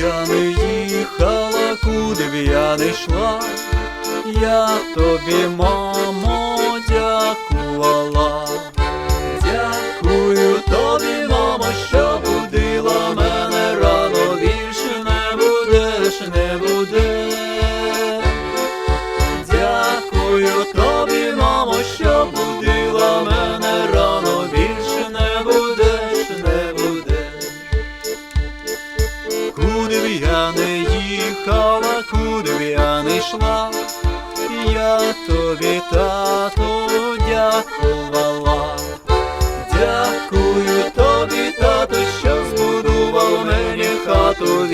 я не їхала, куди б я не йшла, я тобі, мамо, дякувала. Дякую тобі, мамо, що будила мене рано, більше не будеш, не будеш. Б я не їхала, куди б я не йшла, я тобі, тату, дякувала. Дякую тобі, тату, що збудував мені хату,